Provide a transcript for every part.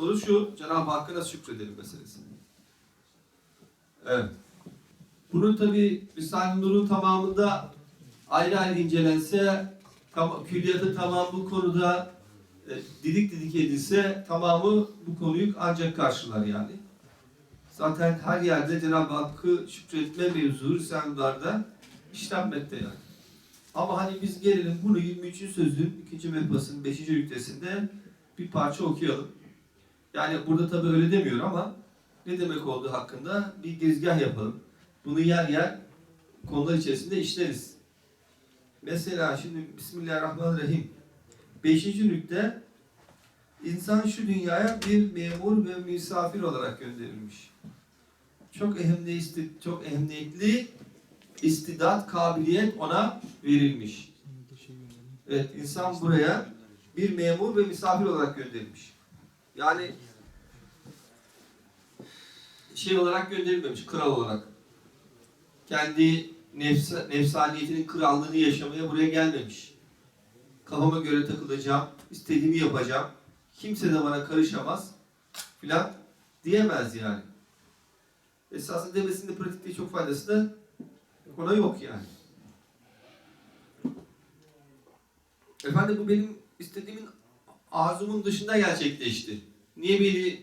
soru şu, Cenab-ı Hakk'a nasıl şükredelim meselesi. Evet. Bunun tabi Risale-i Nur'un tamamında ayrı ayrı incelense, tam, külliyatı tamam bu konuda e, didik didik edilse tamamı bu konuyu ancak karşılar yani. Zaten her yerde Cenab-ı Hakk'ı şükretme mevzu Risale-i işlenmekte yani. Ama hani biz gelelim bunu 23. sözün 2. mehbasının 5. ünitesinde bir parça okuyalım. Yani burada tabi öyle demiyor ama ne demek olduğu hakkında bir girizgah yapalım. Bunu yer yer konular içerisinde işleriz. Mesela şimdi Bismillahirrahmanirrahim. Beşinci nükte insan şu dünyaya bir memur ve misafir olarak gönderilmiş. Çok ehemmiyetli, çok ehemmiyetli istidat, kabiliyet ona verilmiş. Evet, insan buraya bir memur ve misafir olarak gönderilmiş. Yani şey olarak gönderilmemiş, kral olarak. Kendi nefs nefsaniyetinin krallığını yaşamaya buraya gelmemiş. Kafama göre takılacağım, istediğimi yapacağım, kimse de bana karışamaz filan diyemez yani. Esasında demesinde pratikte çok faydası da ona yok yani. Efendim bu benim istediğimin arzumun dışında gerçekleşti. Niye beni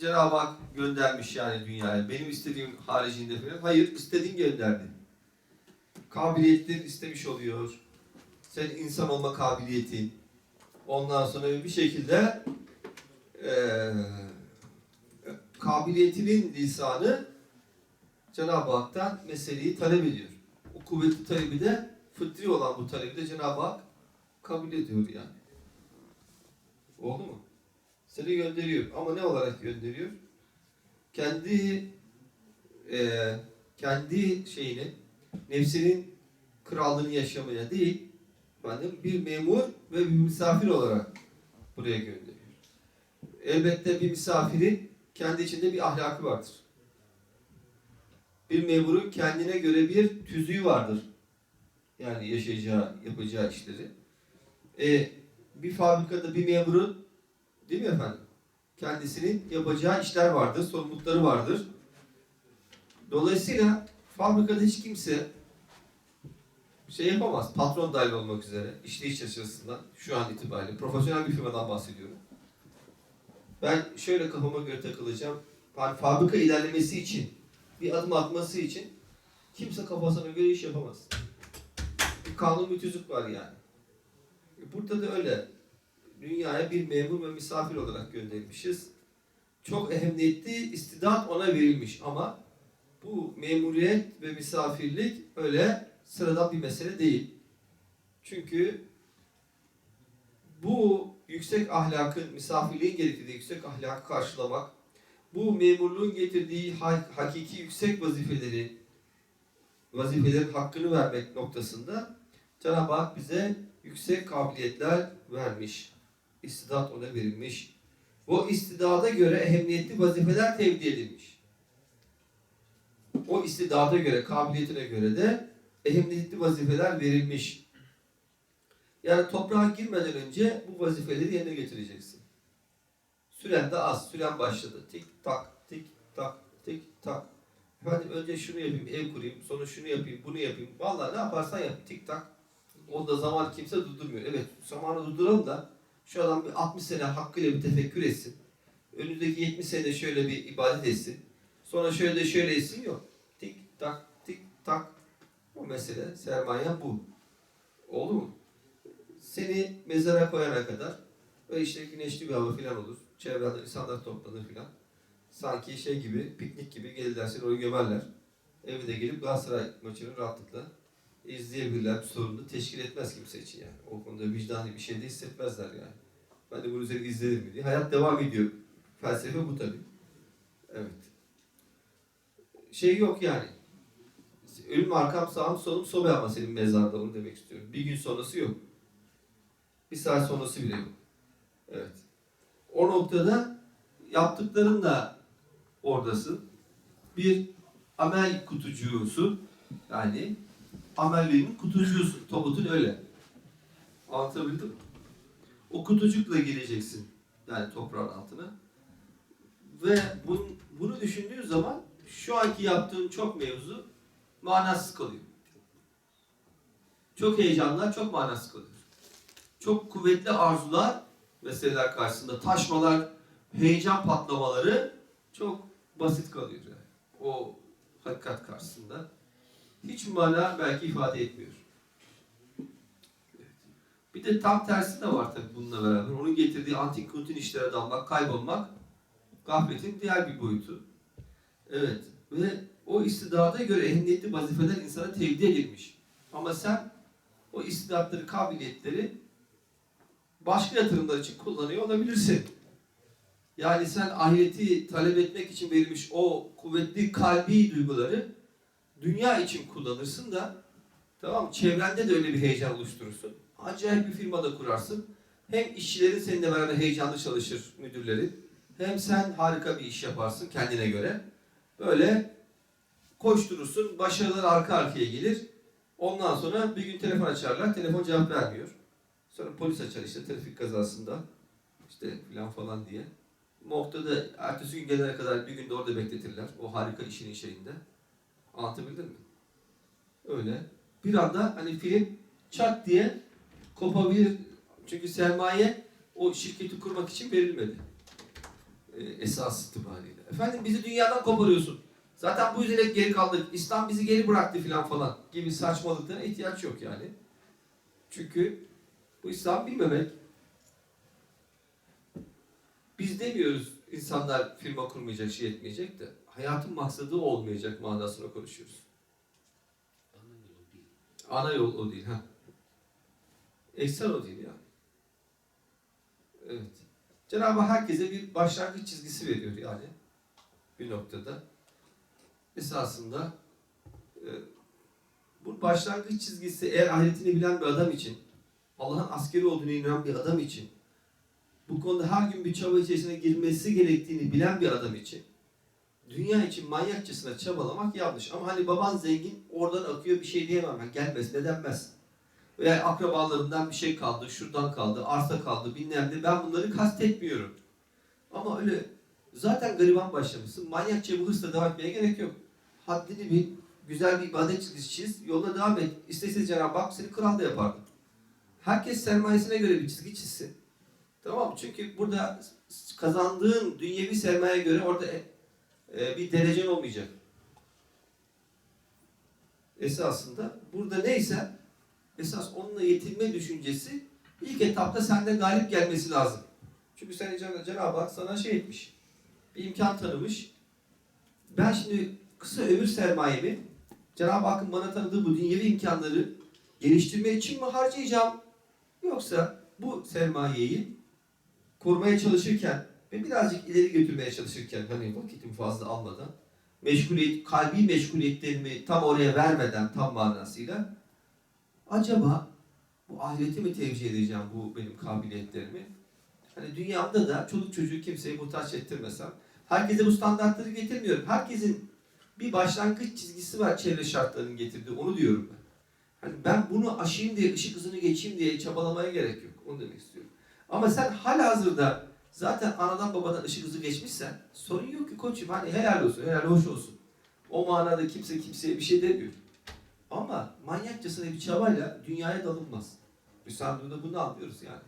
Cenab-ı Hak göndermiş yani dünyaya? Benim istediğim haricinde falan. Hayır, istediğin gönderdi. Kabiliyetler istemiş oluyor. Sen insan olma kabiliyetin. Ondan sonra bir şekilde eee kabiliyetinin lisanı Cenab-ı Hak'tan meseleyi talep ediyor. O kuvvetli talebi de fıtri olan bu talebi de Cenab-ı Hak kabul ediyor yani. Oldu mu? Seni gönderiyor. Ama ne olarak gönderiyor? Kendi eee kendi şeyini, nefsinin krallığını yaşamaya değil, efendim, bir memur ve bir misafir olarak buraya gönderiyor. Elbette bir misafirin kendi içinde bir ahlakı vardır. Bir memurun kendine göre bir tüzüğü vardır. Yani yaşayacağı, yapacağı işleri. E, bir fabrikada bir memurun değil mi efendim? Kendisinin yapacağı işler vardır, sorumlulukları vardır. Dolayısıyla fabrikada hiç kimse şey yapamaz. Patron dahil olmak üzere. işleyiş açısından şu an itibariyle. Profesyonel bir firmadan bahsediyorum. Ben şöyle kafama göre takılacağım. Fabrika ilerlemesi için, bir adım atması için kimse kafasına göre iş yapamaz. Bir kanun bir tüzük var yani. Burada da öyle. Dünyaya bir memur ve misafir olarak gönderilmişiz. Çok ehemmiyetli istidat ona verilmiş ama bu memuriyet ve misafirlik öyle sıradan bir mesele değil. Çünkü bu yüksek ahlakın, misafirliğin gerektirdiği yüksek ahlakı karşılamak, bu memurluğun getirdiği ha- hakiki yüksek vazifeleri, vazifelerin hakkını vermek noktasında Cenab-ı Hak bize yüksek kabiliyetler vermiş. İstidat ona verilmiş. O istidada göre ehemmiyetli vazifeler tevdi edilmiş. O istidada göre, kabiliyetine göre de ehemmiyetli vazifeler verilmiş. Yani toprağa girmeden önce bu vazifeleri yerine getireceksin. Süren de az, süren başladı. Tik tak, tik tak, tik tak. Efendim önce şunu yapayım, ev kurayım, sonra şunu yapayım, bunu yapayım. Vallahi ne yaparsan yap, tik tak. Onda zaman kimse durdurmuyor. Evet, zamanı durduralım da şu adam bir 60 sene hakkıyla bir tefekkür etsin. Önündeki 70 sene şöyle bir ibadet etsin. Sonra şöyle de şöyle etsin yok. Tik tak, tik tak. O mesele, sermaye bu. Oldu mu? Seni mezara koyana kadar ve işte güneşli bir hava falan olur. Çevrede insanlar toplanır filan. Sanki şey gibi, piknik gibi gelirler seni oraya gömerler. Eve de gelip Galatasaray maçını rahatlıkla izleyebilirler. Bir sorun da teşkil etmez kimse için yani. O konuda vicdani bir şey de hissetmezler yani. Ben de bunu üzerine izlerim mi diye. Hayat devam ediyor. Felsefe bu tabii. Evet. Şey yok yani. Ölüm arkam sağım solum sobe ama senin mezarda onu demek istiyorum. Bir gün sonrası yok. Bir saat sonrası bile yok. Evet. O noktada yaptıkların da oradasın. Bir amel kutucuğusun. Yani amelliğinin kutucuğusun. Tobutun öyle. Anlatabildim mi? O kutucukla geleceksin. Yani toprağın altına. Ve bunu, bunu düşündüğün zaman şu anki yaptığın çok mevzu manasız kalıyor. Çok heyecanlar çok manasız kalıyor. Çok kuvvetli arzular meseleler karşısında taşmalar, heyecan patlamaları çok basit kalıyor. Yani. O hakikat karşısında. Hiç mana belki ifade etmiyor. Bir de tam tersi de var tabii bununla beraber. Onun getirdiği antik rutin işlere dalmak, kaybolmak gafletin diğer bir boyutu. Evet. Ve o istidada göre ehemmiyetli vazifeler insana tevdi edilmiş. Ama sen o istidatları, kabiliyetleri başka yatırımlar için kullanıyor olabilirsin. Yani sen ahireti talep etmek için verilmiş o kuvvetli kalbi duyguları dünya için kullanırsın da tamam çevrende de öyle bir heyecan oluşturursun. Acayip bir firmada kurarsın. Hem işçilerin seninle beraber heyecanlı çalışır müdürlerin. Hem sen harika bir iş yaparsın kendine göre. Böyle koşturursun, başarılar arka arkaya gelir. Ondan sonra bir gün telefon açarlar, telefon cevap vermiyor. Sonra polis açar işte trafik kazasında. işte filan falan diye. Morgda da ertesi gün gelene kadar bir gün de orada bekletirler. O harika işinin şeyinde. Anlatabildim mi? Öyle. Bir anda hani film çat diye kopabilir. Çünkü sermaye o şirketi kurmak için verilmedi. Ee, esas itibariyle. Efendim bizi dünyadan koparıyorsun. Zaten bu yüzden hep geri kaldık. İslam bizi geri bıraktı filan falan gibi saçmalıklara ihtiyaç yok yani. Çünkü bu İslam bilmemek. Biz demiyoruz insanlar firma kurmayacak, şey etmeyecek de hayatın maksadı o olmayacak manasına konuşuyoruz. Ana yol o değil. ha. Eksen o değil yani. Evet. Cenab-ı Hak herkese bir başlangıç çizgisi veriyor yani. Bir noktada. Esasında e, bu başlangıç çizgisi eğer ahiretini bilen bir adam için, Allah'ın askeri olduğunu inanan bir adam için, bu konuda her gün bir çaba içerisine girmesi gerektiğini bilen bir adam için, dünya için manyakçasına çabalamak yanlış. Ama hani baban zengin, oradan akıyor bir şey diyemem ben. Gelmez, ne denmez. Veya akrabalarından bir şey kaldı, şuradan kaldı, arsa kaldı, bilmem ne. Ben bunları kastetmiyorum. Ama öyle zaten gariban başlamışsın. Manyakça bu hırsla devam etmeye gerek yok. Haddini bil, güzel bir ibadet çizgisi çiz, yoluna devam et. İstesiz Cenab-ı Hak seni kral da yapardı. Herkes sermayesine göre bir çizgi çizsin. Tamam? Çünkü burada kazandığın dünyevi sermayeye göre orada e, bir derecen olmayacak. Esasında burada neyse esas onunla yetinme düşüncesi ilk etapta sende galip gelmesi lazım. Çünkü sen Cenab- Cenab-ı Hak sana şey etmiş. Bir imkan tanımış. Ben şimdi kısa ömür sermayemi Cenab-ı Hakk'ın bana tanıdığı bu dünyevi imkanları geliştirme için mi harcayacağım? Yoksa bu sermayeyi korumaya çalışırken ve birazcık ileri götürmeye çalışırken hani vakitimi fazla almadan meşguliyet, kalbi meşguliyetlerimi tam oraya vermeden tam manasıyla acaba bu ahireti mi tevcih edeceğim bu benim kabiliyetlerimi? Hani dünyamda da çoluk çocuğu kimseye muhtaç ettirmesem herkese bu standartları getirmiyorum. Herkesin bir başlangıç çizgisi var çevre şartlarının getirdiği onu diyorum ben. Hani ben bunu aşayım diye, ışık hızını geçeyim diye çabalamaya gerek yok. Onu demek istiyorum. Ama sen halihazırda zaten anadan babadan ışık hızı geçmişsen sorun yok ki koçum. Hani helal olsun, helal hoş olsun. O manada kimse kimseye bir şey demiyor. Ama manyakçasına bir çabayla dünyaya dalınmaz. Müsaadında bunu anlıyoruz yani.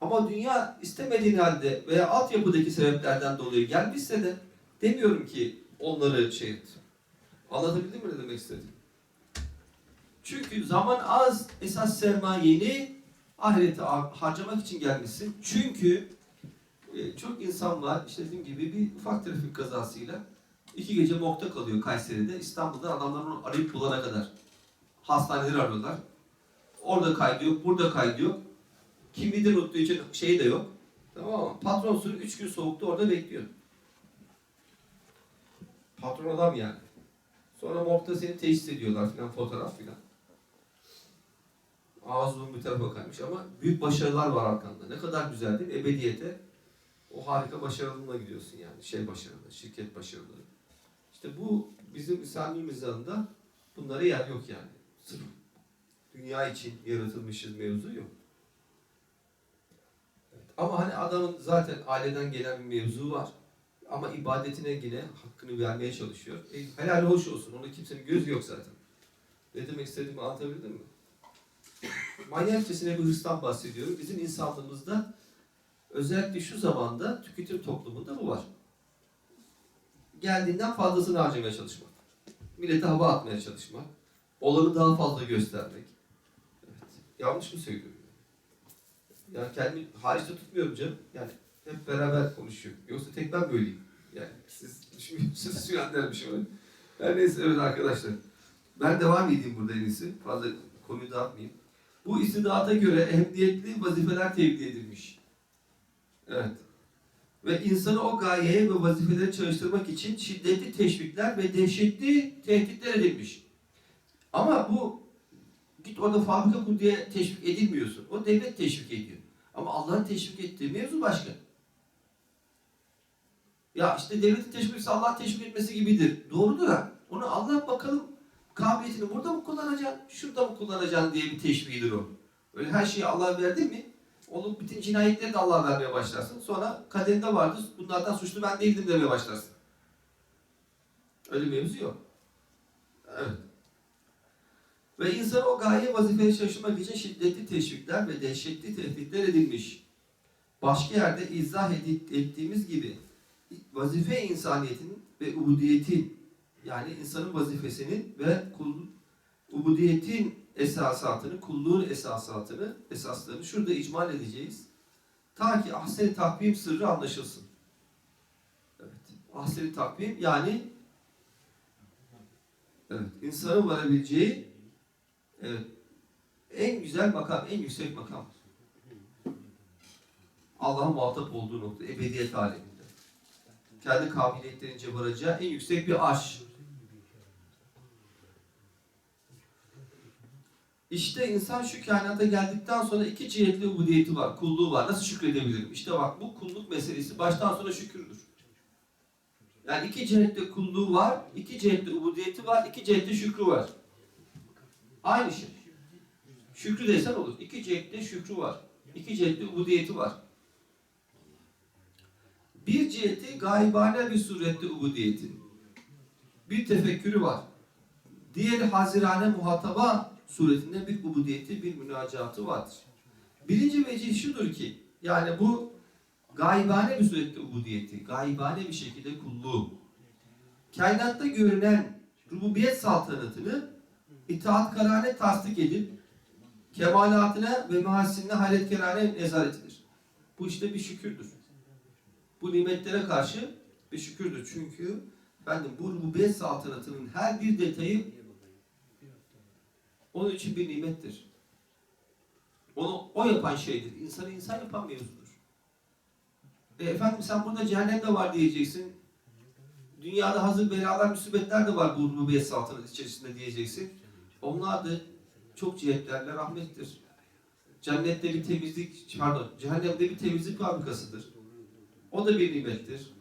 Ama dünya istemediğin halde veya altyapıdaki sebeplerden dolayı gelmişse de demiyorum ki onları şey et. Anlatabildim mi ne demek istedim? Çünkü zaman az esas sermayeni ahirete harcamak için gelmişsin. Çünkü e, çok insan var işte dediğim gibi bir ufak trafik kazasıyla iki gece mokta kalıyor Kayseri'de. İstanbul'da adamlar onu arayıp bulana kadar. Hastaneleri arıyorlar. Orada kaydı burada kaydı yok. Kimliğini unuttuğu için şey de yok. Tamam? Patron sürü 3 gün soğukta orada bekliyor. Patron adam yani. Sonra morgda seni teşhis ediyorlar filan fotoğraf filan. Burun bir tarafa kaymış ama büyük başarılar var arkanda. Ne kadar güzel değil? Ebediyete o harika başarılığına gidiyorsun yani. Şey başarılı, şirket başarıları. İşte bu bizim İslami mizahında bunlara yer yok yani. Sırf dünya için yaratılmışız mevzu yok. Evet, Ama hani adamın zaten aileden gelen bir mevzu var. Ama ibadetine yine hakkını vermeye çalışıyor. E, helal hoş olsun. Onda kimsenin gözü yok zaten. Ne demek istediğimi anlatabildim mi? Manyakçasına bir hırstan bahsediyorum. Bizim insanlığımızda özellikle şu zamanda tüketim toplumunda bu var. Geldiğinden fazlasını harcamaya çalışmak. Millete hava atmaya çalışmak. Olanı daha fazla göstermek. Evet. Yanlış mı söylüyorum? Yani kendimi hariçte tutmuyorum canım. Yani hep beraber konuşuyorum. Yoksa tek ben böyleyim. Yani siz düşünmüyorsunuz şu an dermişim öyle. Her neyse evet arkadaşlar. Ben devam edeyim burada en iyisi. Fazla konuyu dağıtmayayım. Bu istidata göre emniyetli vazifeler tevdi edilmiş. Evet. Ve insanı o gayeye ve vazifeleri çalıştırmak için şiddetli teşvikler ve dehşetli tehditler edilmiş. Ama bu git orada fabrika kur diye teşvik edilmiyorsun. O devlet teşvik ediyor. Ama Allah'ın teşvik ettiği mevzu başka. Ya işte devletin teşvik etse Allah teşvik etmesi gibidir. Doğrudur ha. Onu Allah bakalım kabiliyetini burada mı kullanacaksın, şurada mı kullanacaksın diye bir teşviğidir o. Öyle her şeyi Allah verdi mi, onun bütün cinayetleri de Allah vermeye başlarsın. Sonra kaderinde vardır, bunlardan suçlu ben değildim demeye başlarsın. Öyle bir mevzu yok. Evet. Ve insan o gaye vazifeye çalışmak için şiddetli teşvikler ve dehşetli tehditler edilmiş. Başka yerde izah ettiğimiz gibi vazife insaniyetin ve ubudiyetin yani insanın vazifesinin ve kul, ubudiyetin esasatını, kulluğun esasatını, esaslarını şurada icmal edeceğiz. Ta ki ahsen-i takvim sırrı anlaşılsın. Evet. Ahsen-i takvim yani evet, insanın varabileceği evet, en güzel makam, en yüksek makam. Allah'ın muhatap olduğu nokta, ebediyet aleminde. Kendi kabiliyetlerince varacağı en yüksek bir aş. İşte insan şu kainata geldikten sonra iki cihetli ubudiyeti var, kulluğu var. Nasıl şükredebilirim? İşte bak bu kulluk meselesi baştan sona şükürdür. Yani iki cihette kulluğu var, iki cihette ubudiyeti var, iki cihette şükrü var. Aynı şey. Şükrü desen olur. İki cihette şükrü var. İki cihette ubudiyeti var. Bir ciheti gaybane bir surette ubudiyetin. Bir tefekkürü var. Diğeri hazirane muhataba suretinde bir ubudiyeti, bir münacatı vardır. Birinci vecih şudur ki, yani bu gaybane bir surette ubudiyeti, gaybane bir şekilde kulluğu, kainatta görünen rububiyet saltanatını itaatkarane tasdik edip, kemalatına ve mahasinine hayretkerane nezaretidir. Bu işte bir şükürdür. Bu nimetlere karşı bir şükürdür. Çünkü efendim, bu rububiyet saltanatının her bir detayı onun için bir nimettir. Onu o yapan şeydir. İnsanı insan yapan mevzudur. E efendim sen burada cehennem de var diyeceksin. Dünyada hazır belalar, musibetler de var bu rububiyet saltanatı içerisinde diyeceksin. Onlar da çok cihetlerle rahmettir. Cennette bir temizlik, pardon, cehennemde bir temizlik fabrikasıdır. O da bir nimettir.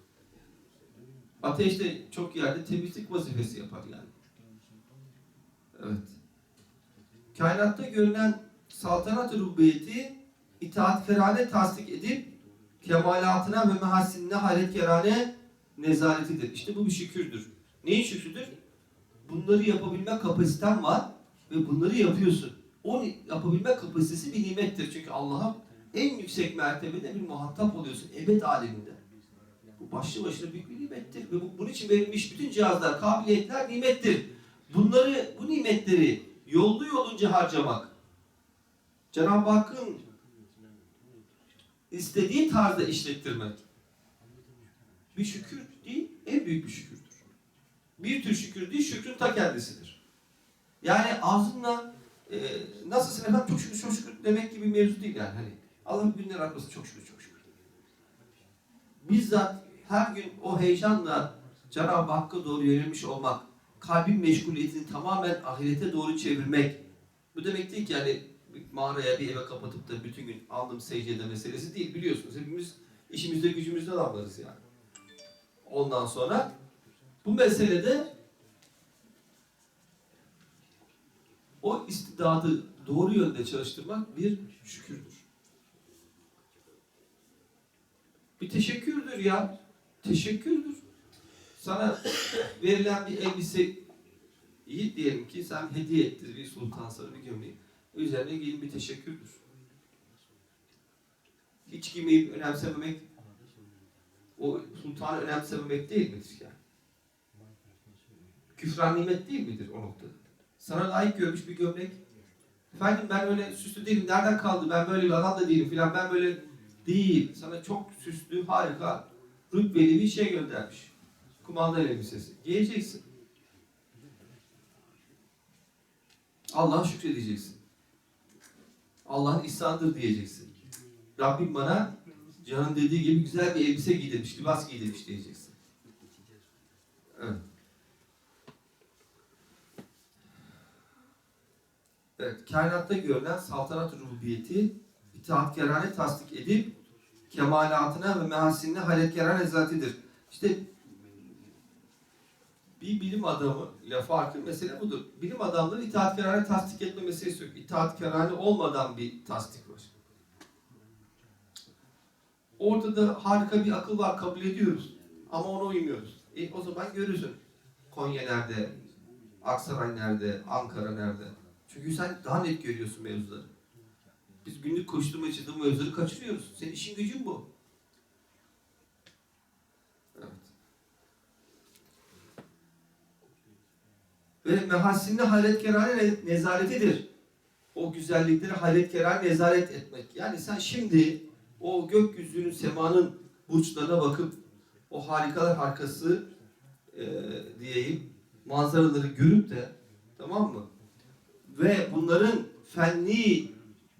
Ateş de çok yerde temizlik vazifesi yapar yani. Evet. Kainatta görünen saltanat-ı rububiyeti itaatkarane tasdik edip kemalatına ve mehassinine hayretkerane nezaretidir. İşte bu bir şükürdür. Neyin şükrüdür? Bunları yapabilme kapasiten var ve bunları yapıyorsun. O yapabilme kapasitesi bir nimettir. Çünkü Allah'a en yüksek mertebede bir muhatap oluyorsun ebed aleminde. Bu başlı başına büyük bir nimettir. Ve bu, bunun için verilmiş bütün cihazlar, kabiliyetler nimettir. Bunları, bu nimetleri yollu yolunca harcamak, Cenab-ı Hakk'ın istediği tarzda işlettirmek bir şükür değil, en büyük bir şükürdür. Bir tür şükür değil, şükrün ta kendisidir. Yani ağzınla e, nasılsın efendim çok şükür çok şükür demek gibi mevzu değil yani. Hani Allah'ın günleri artmasın çok şükür çok şükür. Bizzat her gün o heyecanla Cenab-ı Hakk'a doğru yönelmiş olmak, kalbin meşguliyetini tamamen ahirete doğru çevirmek. Bu demek değil ki yani bir mağaraya bir eve kapatıp da bütün gün aldım secdede meselesi değil biliyorsunuz. Hepimiz işimizde gücümüzde adamlarız yani. Ondan sonra bu meselede o istidadı doğru yönde çalıştırmak bir şükürdür. Bir teşekkürdür ya. Teşekkürdür. Sana verilen bir elbise iyi diyelim ki sen hediye ettir bir sultan sana bir gömleği. Üzerine giyin bir teşekkürdür. Hiç giymeyip önemsememek o sultanı önemsememek değil midir yani? Küfran nimet değil midir o noktada? Sana layık görmüş bir gömlek. Efendim ben öyle süslü değilim. Nereden kaldı? Ben böyle bir adam da değilim filan. Ben böyle değil. Sana çok süslü, harika, rütbeli bir şey göndermiş. Kumanda elbisesi. Giyeceksin. Allah'a şükredeceksin. Allah'ın ihsanıdır diyeceksin. Rabbim bana canın dediği gibi güzel bir elbise giydirmiş, libas giydirmiş diyeceksin. Evet. Evet, kainatta görülen saltanat rububiyeti itaatkarane tasdik edip kemalatına ve mehasinine haletkarane zatidir. İşte bir bilim adamı ile farkı mesele budur. Bilim adamları itaatkarane tasdik etme meselesi yok. İtaatkarane olmadan bir tasdik var. Ortada harika bir akıl var kabul ediyoruz. Ama ona uymuyoruz. E, o zaman görürsün. Konya nerede? Aksaray nerede? Ankara nerede? Çünkü sen daha net görüyorsun mevzuları. Biz günlük koşturma için bu mevzuları kaçırıyoruz. Senin işin gücün bu. Evet. Ve mehasinli hayretkerane ne- nezaretidir. O güzellikleri hayretkerane nezaret etmek. Yani sen şimdi o gökyüzünün, semanın burçlarına bakıp o harikalar harikası e, diyeyim manzaraları görüp de tamam mı? Ve bunların fenli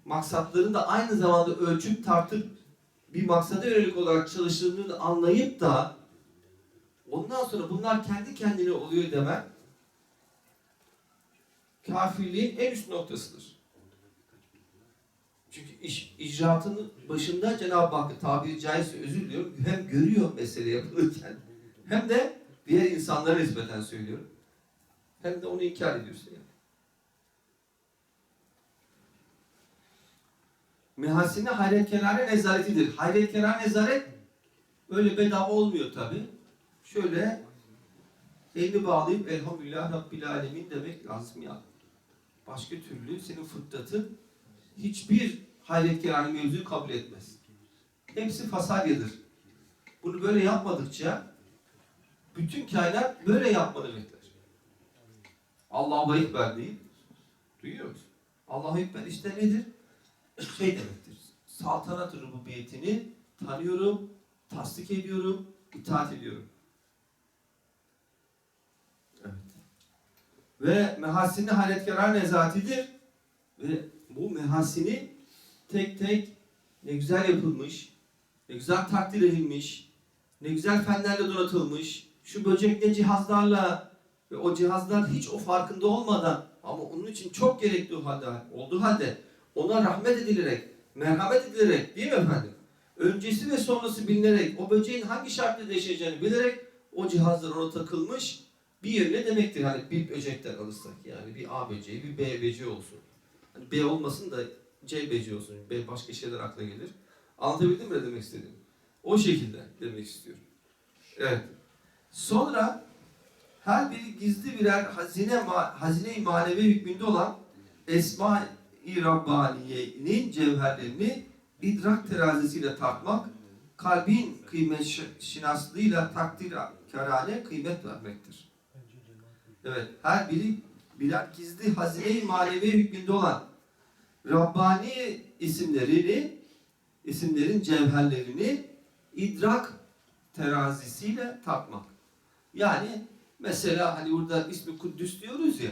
maksatlarını da aynı zamanda ölçüp tartıp bir maksada yönelik olarak çalıştığını anlayıp da ondan sonra bunlar kendi kendine oluyor demen kafirliğin en üst noktasıdır. Çünkü iş, icraatının başında Cenab-ı Hakk'ı tabiri caizse özür diliyorum. Hem görüyor mesele yapılırken hem de diğer insanlara nispeten söylüyorum. Hem de onu inkar ediyorsun yani. Mehasine hayretkenane nezaretidir. Hayretkenane nezaret öyle bedava olmuyor tabi. Şöyle elini bağlayıp elhamdülillah Rabbil Alemin demek lazım ya. Başka türlü senin fıtratın hiçbir hayretkenane mevzuyu kabul etmez. Hepsi fasalyadır. Bunu böyle yapmadıkça bütün kainat böyle yapmanı bekler. Allahu Ekber deyip duyuyoruz. Allahu Ekber işte nedir? Şey demektir. Saltanat rububiyetini tanıyorum, tasdik ediyorum, itaat ediyorum. Ve mehasini haletkarar nezatidir. Ve bu mehasini tek tek ne güzel yapılmış, ne güzel takdir edilmiş, ne güzel fenlerle donatılmış, şu böcek ne cihazlarla ve o cihazlar hiç o farkında olmadan ama onun için çok gerekli halde, olduğu halde ona rahmet edilerek, merhamet edilerek değil mi efendim? Öncesi ve sonrası bilinerek, o böceğin hangi şartlarda yaşayacağını bilerek o cihazlar ona takılmış bir yerine demektir. Hani bir böcekten alırsak yani bir A böceği, bir B böceği olsun. Hani B olmasın da C böceği olsun. B başka şeyler akla gelir. Anlatabildim mi demek istediğimi? O şekilde demek istiyorum. Evet. Sonra her biri gizli birer hazine hazine-i manevi hükmünde olan Esma-i Rabbaniye'nin cevherlerini idrak terazisiyle tartmak, kalbin kıymet şi- şinaslığıyla takdir karane kıymet vermektir. Evet, her biri birer gizli hazine-i manevi hükmünde olan Rabbani isimlerini, isimlerin cevherlerini idrak terazisiyle tartmak. Yani mesela hani burada ismi Kuddüs diyoruz ya,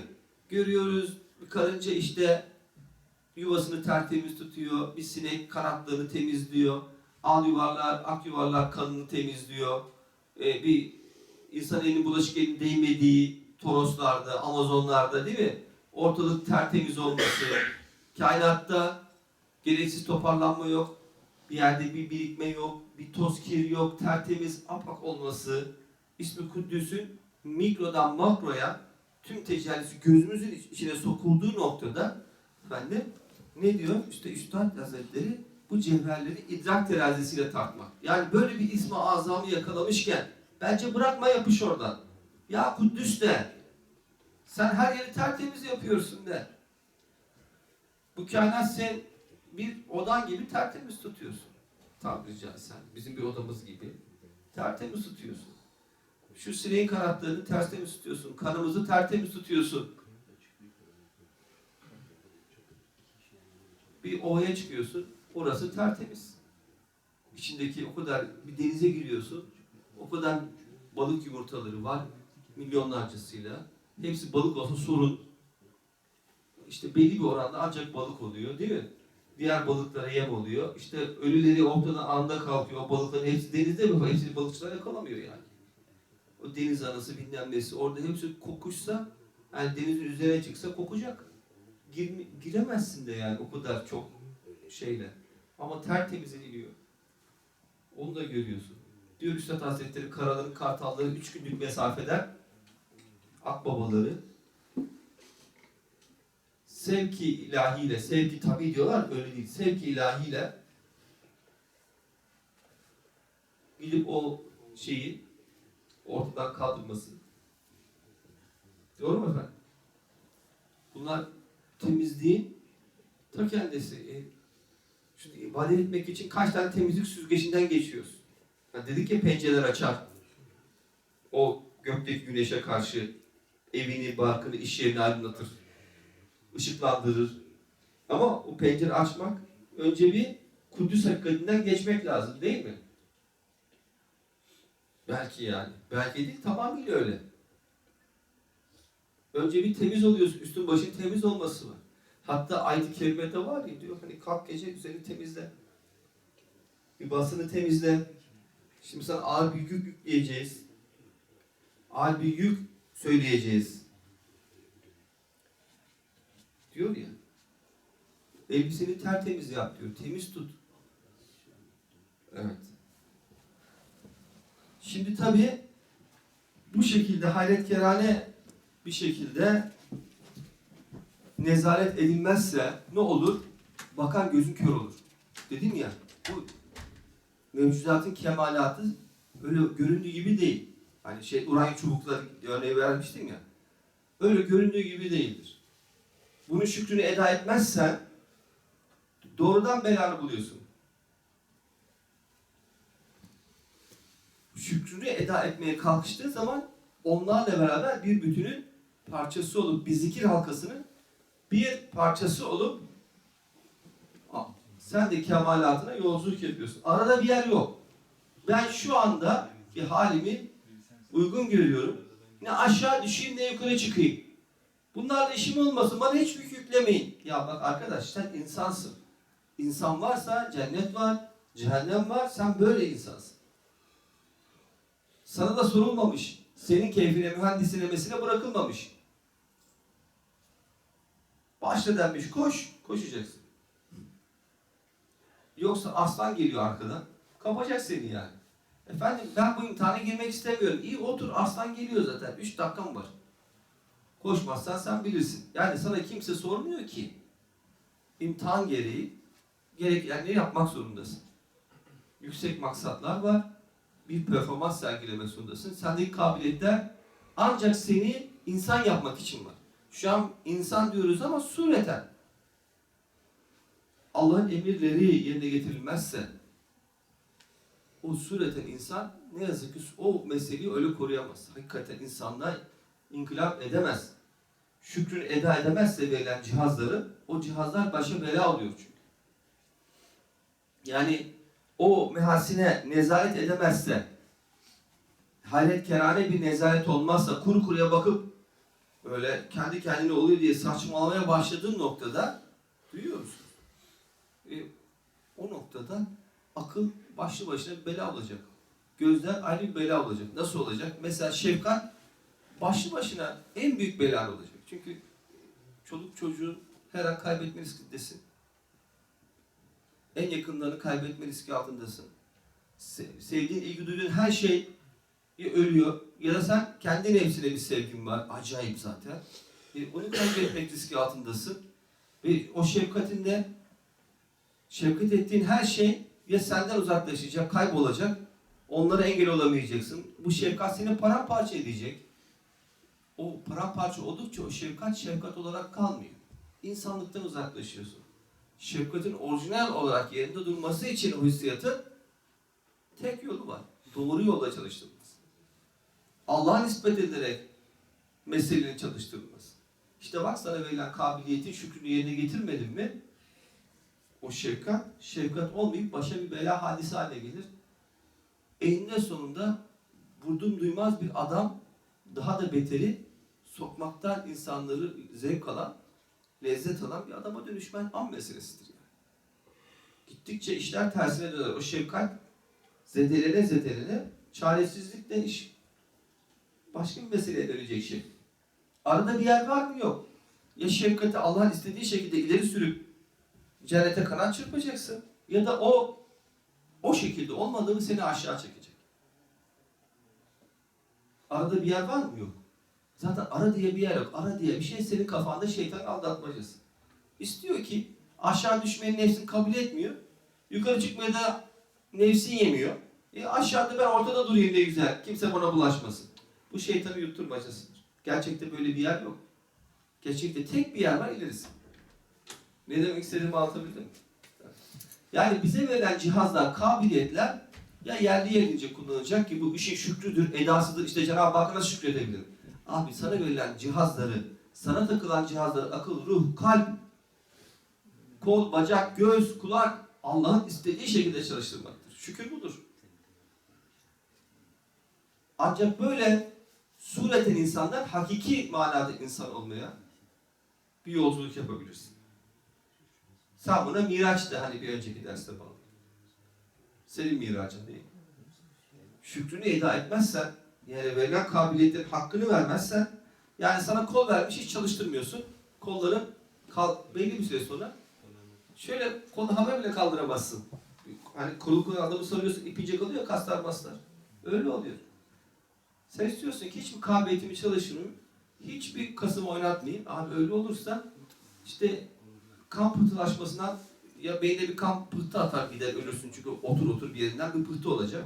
görüyoruz bir karınca işte yuvasını tertemiz tutuyor, bir sinek kanatlarını temizliyor, al yuvarlar, ak yuvarlar kanını temizliyor, ee, bir insan elinin bulaşık elinin değmediği Toroslarda, Amazonlarda değil mi? Ortalık tertemiz olması, kainatta gereksiz toparlanma yok, bir yerde bir birikme yok, bir toz kir yok, tertemiz apak olması, ismi Kuddüs'ün mikrodan makroya tüm tecellisi gözümüzün içine sokulduğu noktada efendim ne diyor? İşte Üstad Hazretleri bu cevherleri idrak terazisiyle tartmak. Yani böyle bir ismi azamı yakalamışken bence bırakma yapış oradan. Ya Kuddüs de sen her yeri tertemiz yapıyorsun de. Bu kainat sen bir odan gibi tertemiz tutuyorsun. Tabiri caizse bizim bir odamız gibi tertemiz tutuyorsun. Şu sineğin kanatlarını tertemiz tutuyorsun. Kanımızı tertemiz tutuyorsun. Bir ovaya çıkıyorsun. Orası tertemiz. İçindeki o kadar bir denize giriyorsun. O kadar balık yumurtaları var. Milyonlarcasıyla. Hepsi balık olsa sorun. İşte belli bir oranda ancak balık oluyor değil mi? Diğer balıklara yem oluyor. İşte ölüleri ortadan anda kalkıyor. O balıkların hepsi denizde mi? Hepsini balıkçılar yakalamıyor yani. O deniz anası bilmem nesi orada hepsi kokuşsa yani denizin üzerine çıksa kokacak. Girme, giremezsin de yani o kadar çok şeyle. Ama tertemiz ediliyor. Onu da görüyorsun. Diyor Üstad Hazretleri karaların kartalları üç günlük mesafeden akbabaları sevki ilahiyle, sevki tabi diyorlar öyle değil, sevki ilahiyle gidip o şeyi ortadan kaldırması. Doğru mu efendim? Bunlar temizliğin ta kendisi. E, şimdi ibadet etmek için kaç tane temizlik süzgecinden geçiyoruz. Yani dedik ya pencereler açar. O gökteki güneşe karşı evini, barkını, iş yerini aydınlatır. ışıklandırır. Ama o pencere açmak önce bir Kudüs hakikatinden geçmek lazım değil mi? Belki yani. Belki değil tamamıyla öyle. Önce bir temiz oluyorsun. Üstün başın temiz olması var. Hatta ayet-i kerimede var ya diyor hani kalk gece üzerini temizle. Bir basını temizle. Şimdi sana ağır bir yük yükleyeceğiz. Ağır bir yük söyleyeceğiz. Diyor ya. Elbiseni tertemiz yap diyor. Temiz tut. Evet. Şimdi tabii bu şekilde hayretkerane bir şekilde nezaret edilmezse ne olur? Bakan gözün kör olur. Dedim ya bu mevcudatın kemalatı öyle göründüğü gibi değil. Hani şey uranyum çubukları örneği vermiştim ya. Öyle göründüğü gibi değildir. Bunun şükrünü eda etmezsen doğrudan belanı buluyorsun. şükrünü eda etmeye kalkıştığı zaman onlarla beraber bir bütünün parçası olup bir zikir halkasının bir parçası olup "Aa, sen de kemalatına yolculuk yapıyorsun. Arada bir yer yok. Ben şu anda bir halimi uygun görüyorum. Ne aşağı düşeyim ne yukarı çıkayım. Bunlarla işim olmasın. Bana hiç yük yüklemeyin. Ya bak arkadaş sen insansın. İnsan varsa cennet var, cehennem var. Sen böyle insansın. Sana da sorulmamış. Senin keyfine, mühendislemesine bırakılmamış. Başla denmiş, koş, koşacaksın. Yoksa aslan geliyor arkadan, kapacak seni yani. Efendim ben bu imtihana girmek istemiyorum. İyi otur, aslan geliyor zaten. Üç dakikam var. Koşmazsan sen bilirsin. Yani sana kimse sormuyor ki. İmtihan gereği gerekenleri yapmak zorundasın. Yüksek maksatlar var bir performans sergilemek zorundasın. Sendeki kabiliyetler ancak seni insan yapmak için var. Şu an insan diyoruz ama sureten Allah'ın emirleri yerine getirilmezse o sureten insan ne yazık ki o meseleyi öyle koruyamaz. Hakikaten insanlar inkılap edemez. Şükrünü eda edemezse verilen cihazları o cihazlar başa bela oluyor çünkü. Yani o mehasine nezaret edemezse, hayret kerane bir nezaret olmazsa, kuru kuruya bakıp böyle kendi kendine oluyor diye saçmalamaya başladığın noktada duyuyor? E, o noktada akıl başlı başına bir bela olacak. Gözler ayrı bir bela olacak. Nasıl olacak? Mesela şefkat başlı başına en büyük bela olacak. Çünkü çoluk çocuğun her an kaybetme riskindesin en yakınlarını kaybetme riski altındasın. Se- sevdiğin, ilgi duyduğun her şey ölüyor ya da sen kendi nefsine bir sevgin var. Acayip zaten. E, onu kaybetmek riski altındasın. Ve o şefkatinde Şefkat ettiğin her şey ya senden uzaklaşacak, kaybolacak, onlara engel olamayacaksın. Bu şefkat seni paramparça edecek. O paramparça oldukça o şefkat şefkat olarak kalmıyor. İnsanlıktan uzaklaşıyorsun. Şefkatin orijinal olarak yerinde durması için o hissiyatın tek yolu var. Doğru yolla çalıştırılması. Allah'a nispet edilerek meselenin çalıştırılması. İşte bak sana verilen kabiliyetin şükrünü yerine getirmedin mi o şefkat, şefkat olmayıp başa bir bela hadise haline gelir. Eninde sonunda vurdum duymaz bir adam daha da beteri sokmaktan insanları zevk alan, lezzet alan bir adama dönüşmen an meselesidir yani. Gittikçe işler tersine döner. O şefkat zedelene zedelene çaresizlikle iş başka bir meseleye dönecek şey. Arada bir yer var mı? Yok. Ya şefkati Allah'ın istediği şekilde ileri sürüp cennete kanat çırpacaksın ya da o o şekilde olmadığını seni aşağı çekecek. Arada bir yer var mı? Yok. Zaten ara diye bir yer yok. Ara diye bir şey senin kafanda şeytan aldatmacası. İstiyor ki aşağı düşmeyi nefsin kabul etmiyor. Yukarı çıkmayı da nefsin yemiyor. E aşağıda ben ortada durayım ne güzel. Kimse bana bulaşmasın. Bu şeytanı yutturmacasıdır. Gerçekte böyle bir yer yok. Gerçekte tek bir yer var ilerisi. Ne demek istediğimi anlatabildim? Yani bize verilen cihazlar, kabiliyetler ya yerli yerince kullanılacak ki bu işin şükrüdür, edasıdır. İşte Cenab-ı Hakk'a nasıl şükredebilirim? Abi sana verilen cihazları, sana takılan cihazları, akıl, ruh, kalp, kol, bacak, göz, kulak Allah'ın istediği şekilde çalıştırmaktır. Şükür budur. Ancak böyle sureten insanlar hakiki manada insan olmaya bir yolculuk yapabilirsin. Sen buna miraç de hani bir önceki derste bağlı. Senin miracın değil. Şükrünü eda etmezsen, yani verilen kabiliyetlerin hakkını vermezsen, yani sana kol vermiş hiç çalıştırmıyorsun. Kolların kal, belli bir süre sonra şöyle kolu havaya bile kaldıramazsın. Hani kolu kolu adamı soruyorsun ipince kalıyor kaslar maslar. Öyle oluyor. Sen istiyorsun ki hiçbir kabiliyetimi çalıştırmayayım, hiçbir kasımı oynatmayayım. Abi öyle olursa işte kan pıhtılaşmasından ya beynine bir kan pıhtı atar gider ölürsün çünkü otur otur bir yerinden bir pıhtı olacak.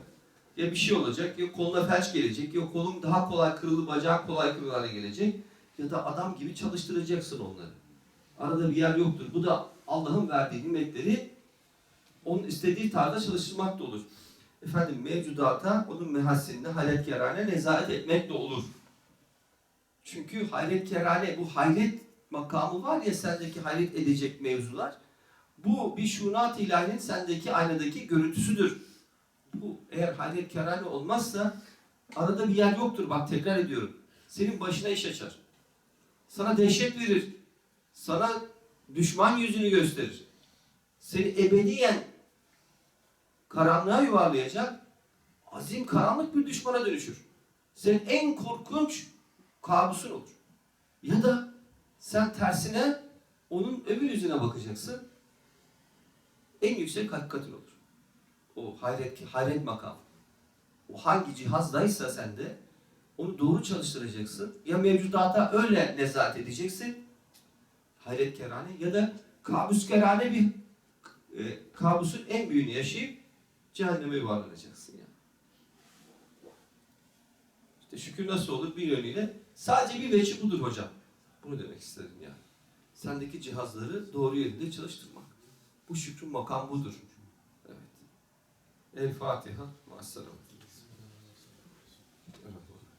Ya bir şey olacak ya koluna felç gelecek ya kolun daha kolay kırılı bacağın kolay kırılı hale gelecek ya da adam gibi çalıştıracaksın onları. Arada bir yer yoktur. Bu da Allah'ın verdiği nimetleri onun istediği tarzda çalıştırmak da olur. Efendim mevcudata onun mehassinine hayret kerane nezaret etmek de olur. Çünkü hayret kerane bu hayret makamı var ya sendeki hayret edecek mevzular. Bu bir şunat ilahinin sendeki aynadaki görüntüsüdür. Bu eğer hayret kerane olmazsa arada bir yer yoktur. Bak tekrar ediyorum. Senin başına iş açar. Sana dehşet verir. Sana düşman yüzünü gösterir. Seni ebediyen karanlığa yuvarlayacak azim karanlık bir düşmana dönüşür. Senin en korkunç kabusun olur. Ya da sen tersine onun öbür yüzüne bakacaksın. En yüksek hakikatin olur. O hayret, hayret makamı. O hangi cihazdaysa sende onu doğru çalıştıracaksın. Ya mevcudata öyle nezaret edeceksin. Hayret kerane ya da kabus kerane bir e, kabusun en büyüğünü yaşayıp cehenneme yuvarlanacaksın yani. İşte şükür nasıl olur bir yönüyle sadece bir veçi budur hocam. Bunu demek istedim yani. Sendeki cihazları doğru yerinde çalıştırmak. Bu şükrün makam budur. Evet. El Fatiha. Maassalam.